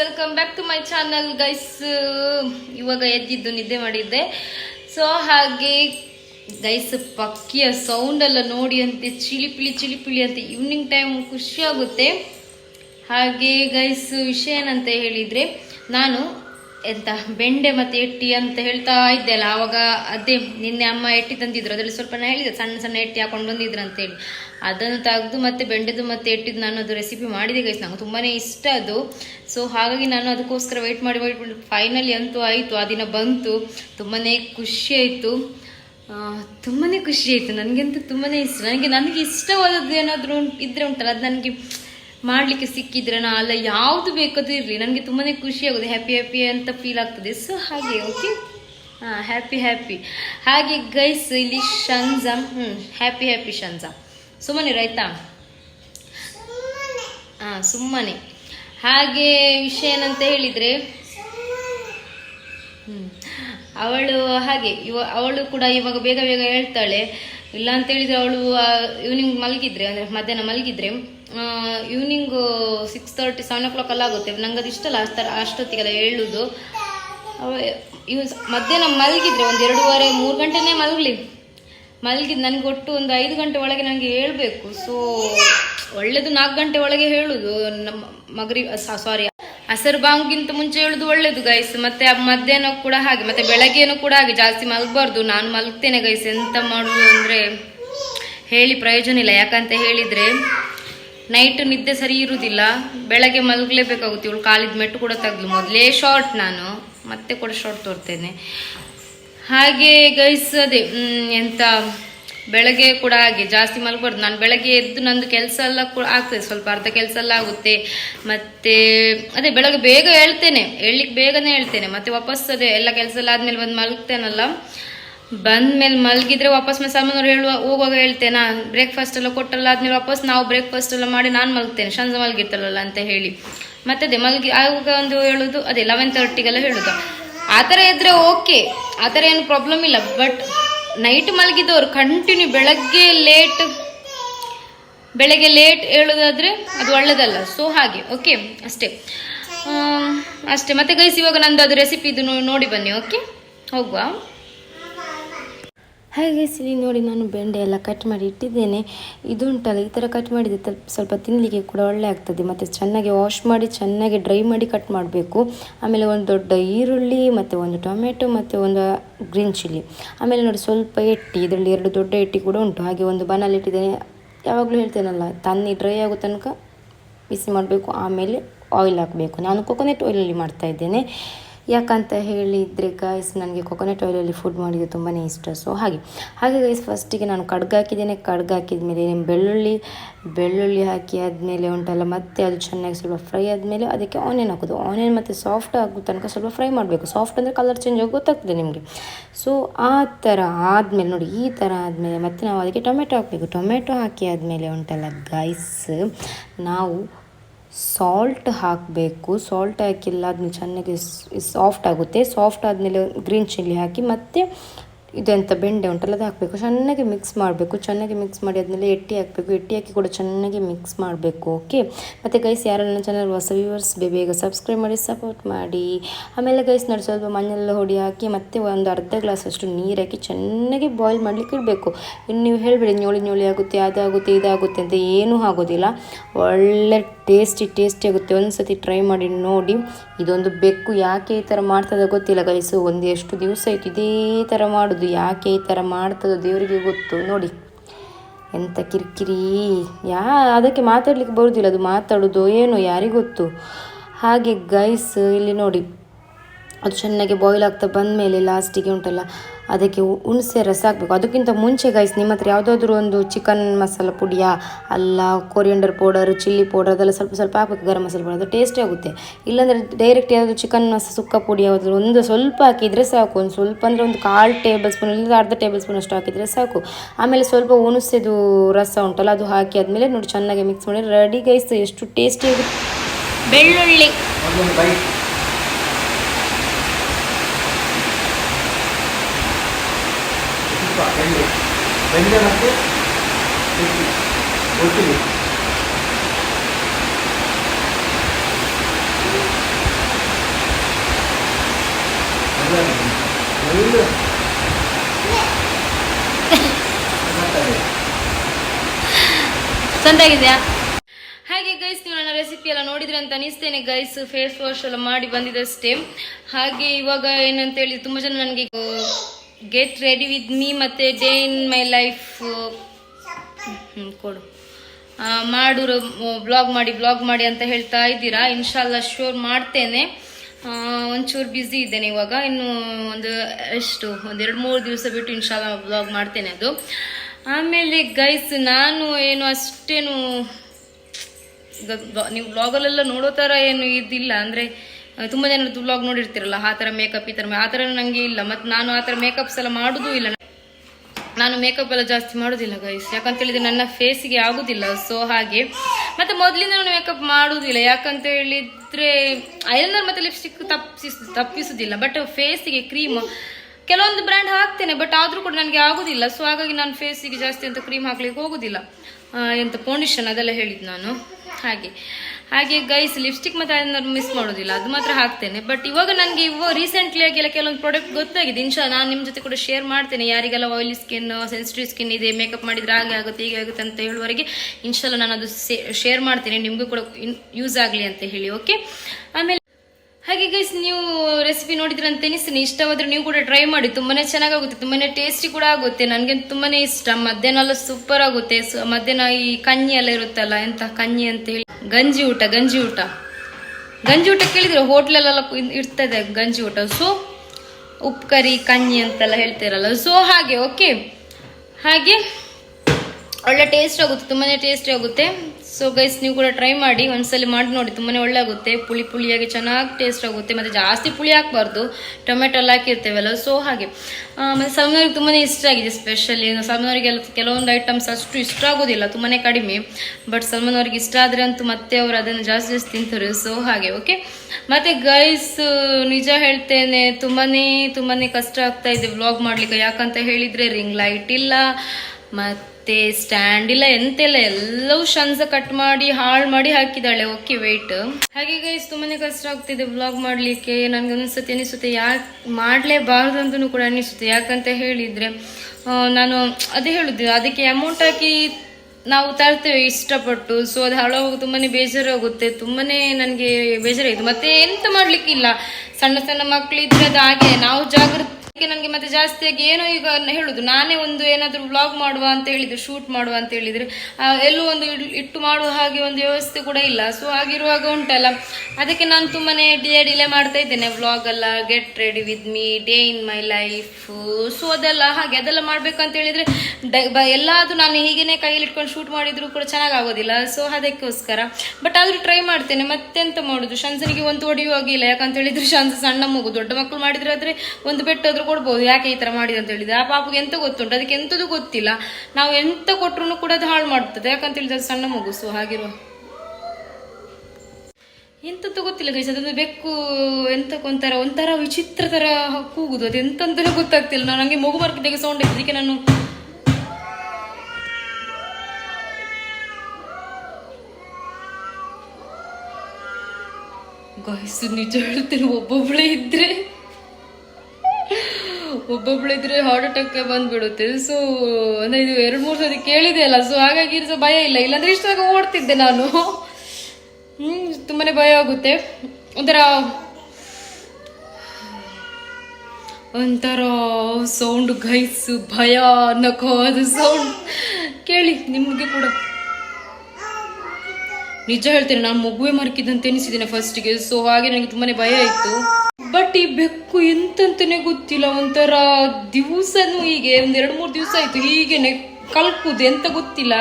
Welcome back to my channel guys ಇವಾಗ ಎದ್ದಿದ್ದು ನಿದ್ದೆ ಮಾಡಿದ್ದೆ. ಸೊ ಹಾಗೆ ಗೈಸ್ ಪಕ್ಕಿಯ ಸೌಂಡ್ ಎಲ್ಲ ನೋಡಿ ಅಂತೆ, ಚಿಲಿಪಿಲಿ ಚಿಲಿಪಿಲಿ ಅಂತ ಈವ್ನಿಂಗ್ ಟೈಮ್ ಖುಷಿಯಾಗುತ್ತೆ ಹಾಗೆ ಗೈಸ್ ವಿಷಯ ಏನಂತ ಹೇಳಿದರೆ, ನಾನು ಎಂತ ಬೆಂಡೆ ಮತ್ತೆ ಎಟ್ಟಿ ಅಂತ ಹೇಳ್ತಾ ಇದ್ದೆ ಅಲ್ಲ ಆವಾಗ ಅದೇ ನಿನ್ನೆ ಅಮ್ಮ ಎಟ್ಟಿ ತಂದಿದ್ರು. ಅದರಲ್ಲಿ ಸ್ವಲ್ಪ ನಾನು ಹೇಳಿದೆ, ಸಣ್ಣ ಸಣ್ಣ ಎಟ್ಟಿ ಹಾಕೊಂಡು ಬಂದಿದ್ರು ಅಂತೇಳಿ ಅದನ್ನು ತೆಗೆದು ಮತ್ತೆ ಬೆಂಡೆದು ಮತ್ತೆ ಎಟ್ಟಿದ್ದು ನಾನು ಅದು ರೆಸಿಪಿ ಮಾಡಿದೆ ಗೈಸ್ ನಂಗೆ ತುಂಬಾ ಇಷ್ಟ ಅದು. ಸೊ ಹಾಗಾಗಿ ನಾನು ಅದಕ್ಕೋಸ್ಕರ ವೆಯ್ಟ್ ಮಾಡಿ ವೆಯ್ಟ್ ಫೈನಲಿ ಅಂತೂ ಆಯಿತು. ಆ ದಿನ ಬಂತು. ತುಂಬಾ ಖುಷಿ ಆಯಿತು. ತುಂಬಾ ಖುಷಿ ಆಯಿತು. ನನಗಂತೂ ತುಂಬಾ ಇಷ್ಟ. ನನಗೆ ನನಗೆ ಇಷ್ಟವಾದದ್ದು ಏನಾದರೂ ಇದ್ರೆ ಉಂಟಲ್ಲ, ಅದು ನನಗೆ ಮಾಡಲಿಕ್ಕೆ ಸಿಕ್ಕಿದ್ರೆ ನಾ ಅಲ್ಲ, ಯಾವುದು ಬೇಕಾದ್ರೂ ಇರಲಿ. ನನಗೆ ತುಂಬಾ ಖುಷಿ ಆಗೋದು ಹ್ಯಾಪಿ ಹ್ಯಾಪಿ ಅಂತ ಫೀಲ್ ಆಗ್ತದೆ. ಸೊ ಹಾಗೆ ಓಕೆ ಹಾಂ ಹ್ಯಾಪಿ ಹ್ಯಾಪಿ ಹಾಗೆ ಗೈಸ್ ಇಲ್ಲಿ ಶಂಜಮ್ ಹ್ಞೂ ಹ್ಯಾಪಿ ಹ್ಯಾಪಿ ಶಂಜಮ್ ಸುಮ್ಮನೆ ರೈತಾ ಹಾಂ, ಸುಮ್ಮನೆ. ಹಾಗೆ ವಿಷಯ ಏನಂತ ಹೇಳಿದರೆ ಹ್ಞೂ ಅವಳು ಹಾಗೆ, ಇವ, ಅವಳು ಕೂಡ ಇವಾಗ ಬೇಗ ಬೇಗ ಹೇಳ್ತಾಳೆ. ಇಲ್ಲ ಅಂತ ಹೇಳಿದ್ರೆ ಅವಳು ಇವ್ನಿಂಗ್ ಮಲಗಿದ್ರೆ, ಅಂದರೆ ಮಧ್ಯಾಹ್ನ ಮಲಗಿದ್ರೆ evening six thirty seven o'clock ಎಲ್ಲ ಆಗುತ್ತೆ. ನಂಗೆ ಅದು ಇಷ್ಟಲ್ಲ ಅಷ್ಟ ಅಷ್ಟೊತ್ತಿಗೆಲ್ಲ ಹೇಳುದು. ಇವ್ ಮಧ್ಯಾಹ್ನ ಮಲಗಿದ್ರೆ ಒಂದು ಎರಡೂವರೆ, ಮೂರು ಗಂಟೆನೇ ಮಲಗಲಿ. ಮಲಗಿದ್ ನನಗೆ ಒಟ್ಟು ಒಂದು ಐದು ಗಂಟೆ ಒಳಗೆ ನನಗೆ ಹೇಳಬೇಕು. ಸೊ ಒಳ್ಳೇದು ನಾಲ್ಕು ಗಂಟೆ ಒಳಗೆ ಹೇಳುದು. ನಮ್ಮ ಮಗರಿ ಸಾರಿ ಹಸರು ಬಾಂಗಿಂತ ಮುಂಚೆ ಹೇಳುದು ಒಳ್ಳೇದು ಗೈಸ್ ಮತ್ತೆ ಆ ಮಧ್ಯಾಹ್ನ ಕೂಡ ಹಾಗೆ, ಮತ್ತೆ ಬೆಳಗ್ಗೆನೂ ಕೂಡ ಹಾಗೆ ಜಾಸ್ತಿ ಮಲಗಬಾರ್ದು. ನಾನು ಮಲಗ್ತೇನೆ ಗೈಸ್ ಎಂತ ಮಾಡುದು ಅಂದ್ರೆ ಹೇಳಿ ಪ್ರಯೋಜನ ಇಲ್ಲ. ಯಾಕಂತ ಹೇಳಿದ್ರೆ ನೈಟ್ ನಿದ್ದೆ ಸರಿ ಇರುವುದಿಲ್ಲ ಬೆಳಗ್ಗೆ ಮಲಗಲೇಬೇಕಾಗುತ್ತೆ. ಇವಳು ಕಾಲಿದ ಮೆಟ್ಟು ಕೂಡ ತೆಗ್ದು ಮೊದಲೇ ಶಾರ್ಟ್ ನಾನು, ಮತ್ತೆ ಕೂಡ ಶಾರ್ಟ್ ತೋರ್ತೇನೆ. ಹಾಗೆ ಗೈಸ್ ಅದೇ ಎಂತ, ಬೆಳಗ್ಗೆ ಕೂಡ ಹಾಗೆ, ಜಾಸ್ತಿ ಮಲಗಬಾರ್ದು. ನಾನು ಬೆಳಗ್ಗೆ ಎದ್ದು ನಂದು ಕೆಲಸ ಎಲ್ಲ ಕೂಡ ಆಗ್ತದೆ. ಸ್ವಲ್ಪ ಅರ್ಧ ಕೆಲಸ ಎಲ್ಲ ಆಗುತ್ತೆ. ಮತ್ತೆ, ಅದೇ, ಬೆಳಗ್ಗೆ ಬೇಗ ಹೇಳ್ತೇನೆ. ಹೇಳಲಿಕ್ಕೆ ಬೇಗನೆ ಹೇಳ್ತೇನೆ. ಮತ್ತೆ ವಾಪಸ್ ಅದೇ, ಎಲ್ಲ ಕೆಲಸ ಎಲ್ಲ ಆದಮೇಲೆ ಬಂದು ಮಲಗ್ತೇನಲ್ಲ. ಬಂದ್ಮೇಲೆ ಮಲಗಿದ್ರೆ ವಾಪಸ್ ಮೇಲೆ ಸಾಮಾನ್ಯವ್ರು ಹೇಳುವ ಹೋಗುವಾಗ ಹೇಳ್ತೇನಾ ಬ್ರೇಕ್ಫಾಸ್ಟ್ ಎಲ್ಲ ಕೊಟ್ಟಲ್ಲ ಆದ್ಮೇಲೆ ವಾಪಸ್ ನಾವು ಬ್ರೇಕ್ಫಾಸ್ಟ್ ಎಲ್ಲ ಮಾಡಿ ನಾನು ಮಲಗ್ತೇನೆ ಸಂಜೆ ಮಲಗಿರ್ತಲ್ಲ ಅಂತ ಹೇಳಿ. ಮತ್ತೆ ಅದೇ ಮಲಗಿ ಆವಾಗ ಒಂದು ಹೇಳೋದು, ಅದೇ ಲೆವೆನ್ ತರ್ಟಿಗೆಲ್ಲ ಹೇಳೋದು. ಆ ಥರ ಇದ್ರೆ ಓಕೆ ಆ ಥರ ಏನು ಪ್ರಾಬ್ಲಮ್ ಇಲ್ಲ ಬಟ್ ನೈಟ್ ಮಲಗಿದವರು ಕಂಟಿನ್ಯೂ ಬೆಳಗ್ಗೆ ಲೇಟ್ ಬೆಳಗ್ಗೆ ಲೇಟ್ ಹೇಳೋದಾದ್ರೆ ಅದು ಒಳ್ಳೇದಲ್ಲ. ಸೊ ಹಾಗೆ ಓಕೆ ಅಷ್ಟೇ. ಅಷ್ಟೇ. ಮತ್ತೆ ಗೈಸ್ ಇವಾಗ ನಂದು ಅದು ರೆಸಿಪಿ ಇದು ನೋಡಿ ಬನ್ನಿ ಓಕೆ ಹೋಗುವ. ಹಾಗೆ ಇಲ್ಲಿ ನೋಡಿ ನಾನು ಬೆಂಡೆ ಎಲ್ಲ ಕಟ್ ಮಾಡಿ ಇಟ್ಟಿದ್ದೇನೆ. ಇದು ಉಂಟಲ್ಲ ಈ ಥರ ಕಟ್ ಮಾಡಿದರೆ ಸ್ವಲ್ಪ ತಿನ್ನಲಿಕ್ಕೆ ಕೂಡ ಒಳ್ಳೆ ಆಗ್ತದೆ. ಮತ್ತು ಚೆನ್ನಾಗಿ ವಾಶ್ ಮಾಡಿ, ಚೆನ್ನಾಗಿ ಡ್ರೈ ಮಾಡಿ ಕಟ್ ಮಾಡಬೇಕು. ಆಮೇಲೆ ಒಂದು ದೊಡ್ಡ ಈರುಳ್ಳಿ, ಮತ್ತು ಒಂದು ಟೊಮೆಟೊ, ಮತ್ತು ಒಂದು ಗ್ರೀನ್ ಚಿಲ್ಲಿ ಆಮೇಲೆ ನೋಡಿ ಸ್ವಲ್ಪ ಎಟ್ಟಿ, ಇದರಲ್ಲಿ ಎರಡು ದೊಡ್ಡ ಎಟ್ಟಿ ಕೂಡ ಉಂಟು. ಹಾಗೆ ಒಂದು ಬನಲ್ಲಿ ಇಟ್ಟಿದ್ದೇನೆ. ಯಾವಾಗಲೂ ಹೇಳ್ತೇನಲ್ಲ, ತನ್ನಿ ಡ್ರೈ ಆಗೋ ತನಕ ಬಿಸಿ ಮಾಡಬೇಕು. ಆಮೇಲೆ ಆಯಿಲ್ ಹಾಕಬೇಕು. ನಾನು ಕೊಕೊನೆಟ್ ಆಯಿಲಲ್ಲಿ ಮಾಡ್ತಾ ಇದ್ದೇನೆ. ಯಾಕಂತ ಹೇಳಿದರೆ ಗೈಸ್ ನನಗೆ ಕೊಕೊನೆಟ್ ಆಯಿಲಲ್ಲಿ ಫುಡ್ ಮಾಡಿದ್ದು ತುಂಬಾ ಇಷ್ಟ. ಸೊ ಹಾಗೆ. ಹಾಗೆ ಗೈಸ್ ಫಸ್ಟಿಗೆ ನಾನು ಕಡ್ಗ ಹಾಕಿದ್ದೇನೆ. ಕಡ್ಗ ಹಾಕಿದ ಮೇಲೆ ಬೆಳ್ಳುಳ್ಳಿ ಬೆಳ್ಳುಳ್ಳಿ ಹಾಕಿ ಆದಮೇಲೆ ಉಂಟಲ್ಲ, ಮತ್ತೆ ಅದು ಚೆನ್ನಾಗಿ ಸ್ವಲ್ಪ ಫ್ರೈ ಆದಮೇಲೆ ಅದಕ್ಕೆ ಆನಿಯನ್ ಹಾಕೋದು. ಆನಿಯನ್ ಮತ್ತು ಸಾಫ್ಟ್ ಆಗೋ ತನಕ ಸ್ವಲ್ಪ ಫ್ರೈ ಮಾಡಬೇಕು. ಸಾಫ್ಟ್ ಅಂದರೆ ಕಲರ್ ಚೇಂಜ್ ಆಗಿ ಗೊತ್ತಾಗ್ತದೆ ನಿಮಗೆ. ಸೊ ಆ ಥರ ಆದಮೇಲೆ ನೋಡಿ, ಈ ಥರ ಆದಮೇಲೆ ಮತ್ತೆ ನಾವು ಅದಕ್ಕೆ ಟೊಮೆಟೊ ಹಾಕಬೇಕು. ಟೊಮೆಟೊ ಹಾಕಿ ಆದಮೇಲೆ ಉಂಟಲ್ಲ ಗೈಸ್ ನಾವು ಸಾಲ್ಟ್ ಹಾಕಬೇಕು. ಸಾಲ್ಟ್ ಹಾಕಿಲ್ಲ ಅದನ್ನ ಚೆನ್ನಾಗಿ ಸಾಫ್ಟ್ ಆಗುತ್ತೆ. ಸಾಫ್ಟ್ ಆದಮೇಲೆ ಗ್ರೀನ್ ಚಿಲ್ಲಿ ಹಾಕಿ ಮತ್ತು ಇದೆಂತ ಬೆಂಡೆ ಉಂಟಲ್ಲ ಅದು ಹಾಕಬೇಕು. ಚೆನ್ನಾಗಿ ಮಿಕ್ಸ್ ಮಾಡಬೇಕು. ಚೆನ್ನಾಗಿ ಮಿಕ್ಸ್ ಮಾಡಿ ಆದಮೇಲೆ ಎಟ್ಟಿ ಹಾಕಬೇಕು. ಎಟ್ಟಿ ಹಾಕಿ ಕೂಡ ಚೆನ್ನಾಗಿ ಮಿಕ್ಸ್ ಮಾಡಬೇಕು. ಓಕೆ ಮತ್ತು ಗೈಸ್ ಯಾರೆಲ್ಲ ಚಾನಲ್ ಹೊಸ ವ್ಯೂವರ್ಸ್ ಬೇಗ ಸಬ್ಸ್ಕ್ರೈಬ್ ಮಾಡಿ ಸಪೋರ್ಟ್ ಮಾಡಿ. ಆಮೇಲೆ ಗೈಸ್ ನೋಡಿ ಸ್ವಲ್ಪ ಮಣ್ಣೆಲ್ಲ ಹೊಡಿ ಹಾಕಿ ಮತ್ತೆ ಒಂದು ಅರ್ಧ ಗ್ಲಾಸ್ ಅಷ್ಟು ನೀರು ಹಾಕಿ ಚೆನ್ನಾಗಿ ಬಾಯ್ಲ್ ಮಾಡಲಿಕ್ಕೆ ಇಡಬೇಕು. ಇನ್ನು ನೀವು ಹೇಳಬೇಡಿ ನ್ಯೋಳಿ ನ್ಯೋಳಿ ಆಗುತ್ತೆ, ಅದಾಗುತ್ತೆ, ಇದಾಗುತ್ತೆ ಅಂತ ಏನೂ ಆಗೋದಿಲ್ಲ. ಒಳ್ಳೆ ಟೇಸ್ಟಿ ಟೇಸ್ಟಿ ಆಗುತ್ತೆ. ಒಂದು ಸತಿ ಟ್ರೈ ಮಾಡಿ ನೋಡಿ. ಇದೊಂದು ಬೆಕ್ಕು ಯಾಕೆ ಈ ಥರ ಮಾಡ್ತದೆ ಗೊತ್ತಿಲ್ಲ ಗೈಸು ಒಂದು ಎಷ್ಟು ದಿವಸ ಆಯಿತು ಇದೇ ಥರ ಮಾಡೋದು. ಯಾಕೆ ಈ ಥರ ಮಾಡ್ತದೋ ದೇವರಿಗೆ ಗೊತ್ತು. ನೋಡಿ. ಎಂಥ ಕಿರಿಕಿರಿ. ಯಾ, ಅದಕ್ಕೆ ಮಾತಾಡ್ಲಿಕ್ಕೆ ಬರೋದಿಲ್ಲ. ಅದು ಮಾತಾಡೋದು ಏನೋ ಯಾರಿಗೊತ್ತು ಹಾಗೆ ಗೈಸ್ ಇಲ್ಲಿ ನೋಡಿ. ಅದು ಚೆನ್ನಾಗಿ ಬಾಯ್ಲ್ ಆಗ್ತಾ ಬಂದಮೇಲೆ ಲಾಸ್ಟಿಗೆ ಉಂಟಲ್ಲ ಅದಕ್ಕೆ ಹುಣಸೆ ರಸ ಹಾಕಬೇಕು. ಅದಕ್ಕಿಂತ ಮುಂಚೆ ಗೈಸ್ ನಿಮ್ಮ ಹತ್ರ ಯಾವುದಾದ್ರೂ ಒಂದು ಚಿಕನ್ ಮಸಾಲ ಪುಡಿಯ ಅಲ್ಲ ಕೊರಿಯಂಡರ್ ಪೌಡರ್ ಚಿಲ್ಲಿ ಪೌಡರ್ ಅದೆಲ್ಲ ಸ್ವಲ್ಪ ಸ್ವಲ್ಪ ಹಾಕಬೇಕು ಗರಂ ಮಸಾಲೆ ಪೌಡರ್ ಅದು ಟೇಸ್ಟಿ ಆಗುತ್ತೆ. ಇಲ್ಲಾಂದರೆ ಡೈರೆಕ್ಟ್ ಯಾವುದು ಚಿಕನ್ ಮಸಾಲ ಸುಕ್ಕ ಪುಡಿ ಯಾವುದಾದ್ರು ಒಂದು ಸ್ವಲ್ಪ ಹಾಕಿದರೆ ಸಾಕು. ಒಂದು ಸ್ವಲ್ಪ ಅಂದರೆ ಒಂದು ಕಾಲು ಟೇಬಲ್ ಸ್ಪೂನ್ ಇಲ್ಲ ಅರ್ಧ ಟೇಬಲ್ ಸ್ಪೂನ್ ಅಷ್ಟು ಹಾಕಿದರೆ ಸಾಕು. ಆಮೇಲೆ ಸ್ವಲ್ಪ ಹುಣಸೆದು ರಸ ಉಂಟಲ್ಲ ಅದು ಹಾಕಿ ಆದಮೇಲೆ ನೋಡಿ ಚೆನ್ನಾಗಿ ಮಿಕ್ಸ್ ಮಾಡಿ ರೆಡಿ ಗೈಸ್ ಎಷ್ಟು ಟೇಸ್ಟಿ ಆಗುತ್ತೆ ಬೆಳ್ಳುಳ್ಳಿ ಒಂದೊಂದು ಬೈಟ್ ತುಪ್ಪ ಬೆಂಡೆ ಬೆಂಡೆ ಮತ್ತು ಒಟ್ಟಿಗೆ. ಚಂದಾಗಿದೆಯಾ ಹಾಗೆ ಗೈಸ್ ನೀವು ನನ್ನ ರೆಸಿಪಿ ಎಲ್ಲ ನೋಡಿದ್ರೆ ಅಂತ ಅನಿಸ್ತೇನೆ ಗೈಸ್ ಫೇಸ್ ವಾಶ್ ಎಲ್ಲ ಮಾಡಿ ಬಂದಿದ್ದಷ್ಟೇ ಹಾಗೆ ಇವಾಗ ಏನಂತ ಹೇಳಿ ತುಂಬಾ ಜನ ನನಗೆ ಗೆಟ್ ರೆಡಿ ವಿತ್ ಮೀ ಮತ್ತು ಡೇ ಇನ್ ಮೈ ಲೈಫ್ ಕೊಡು. ಮಾಡು ಬ್ಲಾಗ್ ಮಾಡಿ ಬ್ಲಾಗ್ ಮಾಡಿ ಅಂತ ಹೇಳ್ತಾ ಇದ್ದೀರಾ? ಇನ್ಶಾಲ್ಲ ಶೋರ್ ಮಾಡ್ತೇನೆ. ಒಂಚೂರು ಬ್ಯುಸಿ ಇದ್ದೇನೆ ಇವಾಗ. ಇನ್ನು ಒಂದು, ಎಷ್ಟು, ಒಂದು ಎರಡು, ಮೂರು ದಿವಸ ಬಿಟ್ಟು ಇನ್ಶಾಲ್ಲ ಬ್ಲಾಗ್ ಮಾಡ್ತೇನೆ ಅದು. ಆಮೇಲೆ ಗೈಸ್ ನಾನು ಏನು ಅಷ್ಟೇನು ನೀವು ಬ್ಲಾಗಲ್ಲೆಲ್ಲ ನೋಡೋ ಥರ ಏನು ಇದಿಲ್ಲ. ಅಂದರೆ ತುಂಬ ಜನರದ್ದು ವ್ಲಾಗ್ ನೋಡಿರ್ತೀರಲ್ಲ, ಆ ಥರ ಮೇಕಪ್ ಈ ಥರ ಆ ಥರ ನನಗೆ ಇಲ್ಲ. ಮತ್ತು ನಾನು ಆ ಥರ ಮೇಕಪ್ಸ್ ಎಲ್ಲ ಮಾಡೋದೂ ಇಲ್ಲ. ನಾನು ಮೇಕಪ್ ಎಲ್ಲ ಜಾಸ್ತಿ ಮಾಡೋದಿಲ್ಲ ಗೈಸ್ ಯಾಕಂತ ಹೇಳಿದ್ರೆ ನನ್ನ ಫೇಸಿಗೆ ಆಗೋದಿಲ್ಲ. ಸೊ ಹಾಗೆ. ಮತ್ತೆ ಮೊದಲಿಂದ ನಾನು ಮೇಕಪ್ ಮಾಡೋದಿಲ್ಲ. ಯಾಕಂತ ಹೇಳಿದ್ರೆ ಐಲೈನರ್ ಮತ್ತೆ ಲಿಪ್ಸ್ಟಿಕ್ ತಪ್ಪಿಸ್ ತಪ್ಪಿಸೋದಿಲ್ಲ. ಬಟ್ ಫೇಸಿಗೆ ಕ್ರೀಮ್ ಕೆಲವೊಂದು ಬ್ರ್ಯಾಂಡ್ ಹಾಕ್ತೇನೆ ಬಟ್ ಆದರೂ ಕೂಡ ನನಗೆ ಆಗೋದಿಲ್ಲ. ಸೊ ಹಾಗಾಗಿ ನಾನು ಫೇಸಿಗೆ ಜಾಸ್ತಿ ಅಂತ ಕ್ರೀಮ್ ಹಾಕ್ಲಿಕ್ಕೆ ಹೋಗುದಿಲ್ಲ. ಎಂತ ಫೌಂಡೇಶನ್ ಅದೆಲ್ಲ ಹೇಳಿದ್ದು ನಾನು. ಹಾಗೆ. ಹಾಗೆ ಗೈಸ್ ಲಿಪ್ಸ್ಟಿಕ್ ಮತ್ತು ಅದನ್ನು ಮಿಸ್ ಮಾಡೋದಿಲ್ಲ, ಅದು ಮಾತ್ರ ಹಾಕ್ತೇನೆ. ಬಟ್ ಇವಾಗ ನನಗೆ ಇವಾಗ ರೀಸೆಂಟ್ಲಿ ಆಗಿಲ್ಲ ಕೆಲವೊಂದು ಪ್ರಾಡಕ್ಟ್ ಗೊತ್ತಾಗಿದೆ. ಇನ್ಶಾ ನಾನು ನಿಮ್ಮ ಜೊತೆ ಕೂಡ ಶೇರ್ ಮಾಡ್ತೇನೆ. ಯಾರಿಗೆಲ್ಲ ಆಯಿಲಿ ಸ್ಕಿನ್ ಸೆನ್ಸಿಟಿವ್ ಸ್ಕಿನ್ ಇದೆ ಮೇಕಪ್ ಮಾಡಿದ್ರೆ ಹಾಗೆ ಆಗುತ್ತೆ, ಹೀಗೆ ಆಗುತ್ತೆ ಅಂತ ಹೇಳುವವರೆಗೆ ಇನ್ಶಾಲ್ಲ ನಾನು ಅದು ಶೇರ್ ಮಾಡ್ತೇನೆ. ನಿಮಗೂ ಕೂಡ ಯೂಸ್ ಆಗಲಿ ಅಂತ ಹೇಳಿ ಓಕೆ ಆಮೇಲೆ ಹಾಗೆ ಗೈಸ್ ನೀವು ರೆಸಿಪಿ ನೋಡಿದ್ರಂತ ಎನಿಸ್ತೀನಿ ಇಷ್ಟವಾದ್ರೆ ನೀವು ಕೂಡ ಟ್ರೈ ಮಾಡಿ. ತುಂಬಾ ಚೆನ್ನಾಗಾಗುತ್ತೆ ತುಂಬಾ ಟೇಸ್ಟಿ ಕೂಡ ಆಗುತ್ತೆ. ನನಗೆ ತುಂಬಾ ಇಷ್ಟ. ಮಧ್ಯಾಹ್ನ ಎಲ್ಲ ಸೂಪರ್ ಆಗುತ್ತೆ. ಮಧ್ಯಾಹ್ನ ಈ ಕನ್ನಿ ಎಲ್ಲ ಇರುತ್ತಲ್ಲ, ಎಂತ ಕನ್ನಿ ಅಂತ ಹೇಳಿ. ಗಂಜಿ ಊಟ ಗಂಜಿ ಊಟ. ಗಂಜಿ ಊಟ ಕೇಳಿದ್ರೆ ಹೋಟ್ಲಲ್ಲೆಲ್ಲ ಇರ್ತದೆ ಗಂಜಿ ಊಟ. ಸೊ ಉಪ್ಕರಿ ಕನ್ನಿ ಅಂತೆಲ್ಲ ಹೇಳ್ತಿರಲ್ಲ. ಸೊ ಹಾಗೆ ಓಕೆ ಹಾಗೆ, ಒಳ್ಳೆ ಟೇಸ್ಟ್ ಆಗುತ್ತೆ ತುಂಬಾ ಟೇಸ್ಟಿ ಆಗುತ್ತೆ. ಸೊ ಗೈಸ್ ನೀವು ಕೂಡ ಟ್ರೈ ಮಾಡಿ, ಒಂದ್ಸಲಿ ಮಾಡಿ ನೋಡಿ. ತುಂಬಾನೇ ಒಳ್ಳೆ ಆಗುತ್ತೆ ಪುಳಿ ಪುಳಿಯಾಗಿ ಚೆನ್ನಾಗಿ ಟೇಸ್ಟ್ ಆಗುತ್ತೆ. ಮತ್ತೆ ಜಾಸ್ತಿ ಪುಳಿ ಹಾಕಬಾರ್ದು. ಟೊಮೆಟೊ ಎಲ್ಲ ಹಾಕಿರ್ತೇವಲ್ಲ ಸೊ ಹಾಗೆ. ಮತ್ತು ಮತ್ತೆ ತುಂಬಾ ಇಷ್ಟ ಆಗಿದೆ ಸ್ಪೆಷಲಿ ಸಣ್ಣವರಿಗೆಲ್ಲ ಕೆಲವೊಂದು ಐಟಮ್ಸ್ ಅಷ್ಟು ಇಷ್ಟ ಆಗೋದಿಲ್ಲ, ತುಂಬಾನೇ ಕಡಿಮೆ. ಬಟ್ ಸಣ್ಣವರಿಗೆ ಇಷ್ಟ ಆದರೆ ಅಂತೂ ಮತ್ತೆ ಅವರು ಅದನ್ನು ಜಾಸ್ತಿ ಜಾಸ್ತಿ ತಿಂತಾರೆ. ಸೊ ಹಾಗೆ ಓಕೆ ಮತ್ತೆ ಗೈಸ್ ನಿಜ ಹೇಳ್ತೇನೆ, ತುಂಬಾನೇ ತುಂಬಾನೇ ಕಷ್ಟ ಆಗ್ತಾ ಇದೆ ವ್ಲಾಗ್ ಮಾಡ್ಲಿಕ್ಕೆ. ಯಾಕಂತ ಹೇಳಿದ್ರೆ ರಿಂಗ್ ಲೈಟ್ ಇಲ್ಲ. ಮತ್ತೆ ಸ್ಟ್ಯಾಂಡ್ ಇಲ್ಲ ಎಂತ ಇಲ್ಲ ಎಲ್ಲವೂ ಶನ್ಸ ಕಟ್ ಮಾಡಿ, ಹಾಳು ಮಾಡಿ ಹಾಕಿದಾಳೆ ಓಕೆ ವೆಯ್ಟ್ ಹಾಗೆ ಗೈಸ್ ತುಂಬಾನೇ ಕಷ್ಟ ಆಗ್ತಿದೆ ವ್ಲಾಗ್ ಮಾಡ್ಲಿಕ್ಕೆ. ನನ್ಗೆ ಒಂದ್ಸತಿ ಅನಿಸುತ್ತೆ, ಯಾಕೆ ಮಾಡ್ಲೇಬಾರ್ದು ಅಂತಲೂ ಕೂಡ ಅನಿಸುತ್ತೆ. ಯಾಕಂತ ಹೇಳಿದ್ರೆ ನಾನು ಅದೇ ಹೇಳುದು, ಅದಕ್ಕೆ ಅಮೌಂಟ್ ಹಾಕಿ ನಾವು ತರ್ತೇವೆ ಇಷ್ಟಪಟ್ಟು. ಸೊ ಅದು ಹಾಳಾಗ ತುಂಬಾನೇ ಬೇಜಾರಾಗುತ್ತೆ. ತುಂಬಾನೇ ನನಗೆ ಬೇಜಾರಾಯಿತು. ಮತ್ತೆ ಎಂತ ಮಾಡ್ಲಿಕ್ಕಿಲ್ಲ. ಸಣ್ಣ ಸಣ್ಣ ಮಕ್ಕಳಿದ್ರೆ ಅದು ಹಾಗೆ ನಾವು ಜಾಗೃತಿ ನನಗೆ ಮತ್ತೆ ಜಾಸ್ತಿಯಾಗಿ ಏನೋ ಈಗ ಹೇಳುದು. ನಾನೇ ಒಂದು ಏನಾದರೂ ವ್ಲಾಗ್ ಮಾಡುವ ಅಂತ ಹೇಳಿದ್ರೆ ಶೂಟ್ ಮಾಡುವ ಅಂತ ಹೇಳಿದ್ರೆ. ಎಲ್ಲೂ ಒಂದು ಇಟ್ಟು ಮಾಡುವ ಹಾಗೆ ಒಂದು ವ್ಯವಸ್ಥೆ ಕೂಡ ಇಲ್ಲ. ಸೊ ಆಗಿರುವಾಗ ಉಂಟಲ್ಲ. ಅದಕ್ಕೆ ನಾನು ತುಂಬಾನೇ ಡಿಲೇ ಡಿಲೇ ಮಾಡ್ತಾ ಇದ್ದೇನೆ. ವ್ಲಾಗ್ ಎಲ್ಲ get ready with me day in my life so ಅದೆಲ್ಲ ಹಾಗೆ, ಅದೆಲ್ಲ ಮಾಡ್ಬೇಕಂತ ಹೇಳಿದ್ರೆ, ಡ- ಬ- ಎಲ್ಲಾದ್ರೂ ನಾನು ಹೀಗೇನೆ ಕೈಯಲ್ಲಿ ಇಟ್ಕೊಂಡು ಶೂಟ್ ಮಾಡಿದ್ರು ಕೂಡ ಚೆನ್ನಾಗಿ ಆಗೋದಿಲ್ಲ ಸೊ ಅದಕ್ಕೋಸ್ಕರ. ಬಟ್ ಆದರೂ ಟ್ರೈ ಮಾಡ್ತೇನೆ. ಮತ್ತೆಂತ ಮಾಡುದು? ಶಂಸನಿಗೆ ಒಂದು ಹೊಡೆಯುವಾಗಿಲ್ಲ ಯಾಕಂತ ಹೇಳಿದ್ರೆ ಶಂಸ ಸಣ್ಣ ಮಗು, ದೊಡ್ಡ ಮಕ್ಕಳು ಮಾಡಿದ್ರೆ ಆದ್ರೆ ಒಂದು ಪೆಟ್ಟಾದ್ರೂ ಕೊಡ್ಬೋದು. ಯಾಕೆ ಈ ತರ ಮಾಡಿದೆ ಅಂತ ಹೇಳಿದ್ರೆ ಆ ಪಾಪಗೆ ಎಂತ ಗೊತ್ತುಂಟು? ಅದಕ್ಕೆ ಎಂತದು ಗೊತ್ತಿಲ್ಲ. ನಾವು ಎಂತ ಕೊಟ್ಟರು ಕೂಡ ಅದು ಹಾಳು ಮಾಡ್ತದೆ. ಯಾಕಂತ ಹೇಳಿದ್ರೆ ಸಣ್ಣ ಮಗು ಹಾಗಿರುವ. ಎಂತದ್ದು ಗೊತ್ತಿಲ್ಲ ಗೈಸ್. ಅದೊಂದು ಬೆಕ್ಕು, ಎಂತ ಒಂಥರ ಒಂಥರ ವಿಚಿತ್ರ ತರ ಕೂಗುದು. ಅದು ಎಂತಂತಲೂ ಗೊತ್ತಾಗ್ತಿಲ್ಲ. ನಾನು ನಂಗೆ ಮಗು ಮರ್ಕಿದ್ದಾಗೆ ಸೌಂಡ್ ಇತ್ತು ಅದಕ್ಕೆ ನಾನು ಗೈಸು, ನಿಜ ಹೇಳ್ತೇನೆ ಒಬ್ಬೊಬ್ಬಳೇ ಇದ್ರೆ ಒಬ್ಬೊಬ್ಳು ಇದ್ರೆ ಹಾರ್ಟ್ ಅಟ್ಯಾಕ್ ಬಂದ್ಬಿಡುತ್ತೆ. ಸೊ ಅಂದ್ರೆ ಇದು ಎರಡು, ಮೂರು ಸತಿ ಕೇಳಿದೆ ಅಲ್ಲ ಸೊ ಹಾಗಾಗಿ ಸೊ ಭಯ ಇಲ್ಲ. ಇಲ್ಲಾಂದ್ರೆ ಇಷ್ಟಾಗ ಓಡ್ತಿದ್ದೆ ನಾನು. ಹ್ಮ್, ತುಂಬಾನೇ ಭಯ ಆಗುತ್ತೆ. ಒಂಥರ ಒಂಥರ ಸೌಂಡ್ ಗೈಸ್ ಅದು ಸೌಂಡ್ ಕೇಳಿ, ನಿಮಗೆ ಕೂಡ. ನಿಜ ಹೇಳ್ತೇನೆ, ನಾನು ಮಗುವೆ ಮರ್ಕಿದಂತ ಎನಿಸಿದ್ದೇನೆ ಫಸ್ಟಿಗೆ ಸೊ ಹಾಗೆ ನನಗೆ ತುಂಬಾನೇ ಭಯ ಇತ್ತು ಬಟ್ ಈ ಬೆಕ್ಕು ಎಂತಂತನೇ ಗೊತ್ತಿಲ್ಲ, ಒಂಥರ ದಿವಸನೂ ಹೀಗೆ, ಒಂದು ಎರಡು ಮೂರು ದಿವಸ ಆಯಿತು ಹೀಗೇನೆ ಕಲ್ಕುದು, ಎಂತ ಗೊತ್ತಿಲ್ಲ.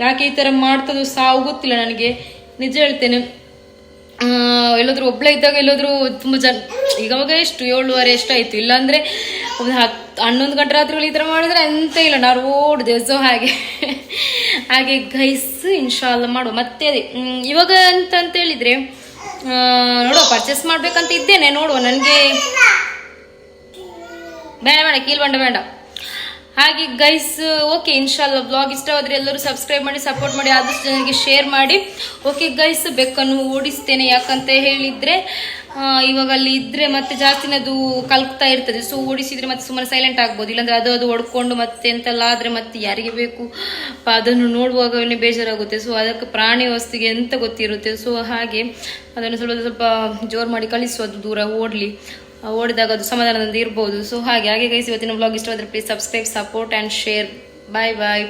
ಯಾಕೆ ಈ ಥರ ಮಾಡ್ತದೋ ಸಾವು ಗೊತ್ತಿಲ್ಲ ನನಗೆ. ನಿಜ ಹೇಳ್ತೇನೆ. ಎಲ್ಲಾದರೂ ಒಬ್ಳೆ ಇದ್ದಾಗ ಎಲ್ಲಾದರೂ ತುಂಬ ಜನ, ಈಗವಾಗ ಎಷ್ಟು, ಏಳುವರೆ ಎಷ್ಟಾಯಿತು ಇಲ್ಲಾಂದರೆ ಒಂದು ಹತ್ತು ಹನ್ನೊಂದು ಗಂಟೆ ರಾತ್ರಿಗಳು ಈ ಥರ ಮಾಡಿದ್ರೆ ಎಂತ ಇಲ್ಲ ನಾವು ಓಡಿದೆ ಸೊ ಹಾಗೆ. ಹಾಗೆ ಗೈಸ್ ಇನ್ಶಾಲ್ಲ ಮಾಡುವ. ಮತ್ತೆ ಅದೇ ಇವಾಗ ಅಂತ ಅಂತ ಹೇಳಿದ್ರೆ ಆ, ನೋಡುವ ಪರ್ಚೇಸ್ ಮಾಡ್ಬೇಕಂತ ಇದ್ದೇನೆ ನೋಡುವ ನನಗೆ. ಬೇಡ ಬೇಡ ಕೀಲ್ ಬಂಡ ಬೇಡ. ಹಾಗೆ ಗೈಸ್ ಓಕೆ ಇನ್ಶಾಲ್ಲ ಬ್ಲಾಗ್ ಇಷ್ಟವಾದ್ರೆ ಎಲ್ಲರೂ ಸಬ್ಸ್ಕ್ರೈಬ್ ಮಾಡಿ ಸಪೋರ್ಟ್ ಮಾಡಿ ಆದಷ್ಟು ಜನರಿಗೆ ಶೇರ್ ಮಾಡಿ. ಓಕೆ ಗೈಸ್ ಬೆಕ್ಕನ್ನು ಓಡಿಸ್ತೇನೆ ಯಾಕಂತ ಹೇಳಿದ್ರೆ ಇವಾಗ ಅಲ್ಲಿ ಇದ್ರೆ ಮತ್ತೆ ಜಾಸ್ತಿ ಅದು ಕಲ್ಕ್ತಾ ಇರ್ತದೆ. ಸೊ ಓಡಿಸಿದ್ರೆ ಮತ್ತೆ ಸುಮ್ಮನೆ ಸೈಲೆಂಟ್ ಆಗ್ಬೋದು. ಇಲ್ಲಾಂದ್ರೆ ಅದು ಅದು ಹೊಡ್ಕೊಂಡು ಮತ್ತೆ ಎಂತೆಲ್ಲ ಆದ್ರೆ ಮತ್ತೆ ಯಾರಿಗೆ ಬೇಕು? ಅದನ್ನು ನೋಡುವಾಗನೇ ಬೇಜಾರಾಗುತ್ತೆ. ಸೊ ಅದಕ್ಕೆ ಪ್ರಾಣಿ ವಸ್ತುಗೆ ಎಂತ ಗೊತ್ತಿರುತ್ತೆ? ಸೊ ಹಾಗೆ ಅದನ್ನು ಸ್ವಲ್ಪ ಸ್ವಲ್ಪ ಜೋರು ಮಾಡಿ ಕಳಿಸುವುದು ದೂರ, ಓಡಲಿ. ಓಡಿದಾಗ ಅದು ಸಮಾಧಾನದಿಂದ ಇರ್ಬೋದು. ಸೊ ಹಾಗೆ ಹಾಗೆ ಗೈಸ್ ಇವತ್ತಿನ blog ಇಷ್ಟವಾದ್ರೆ please subscribe support and share bye bye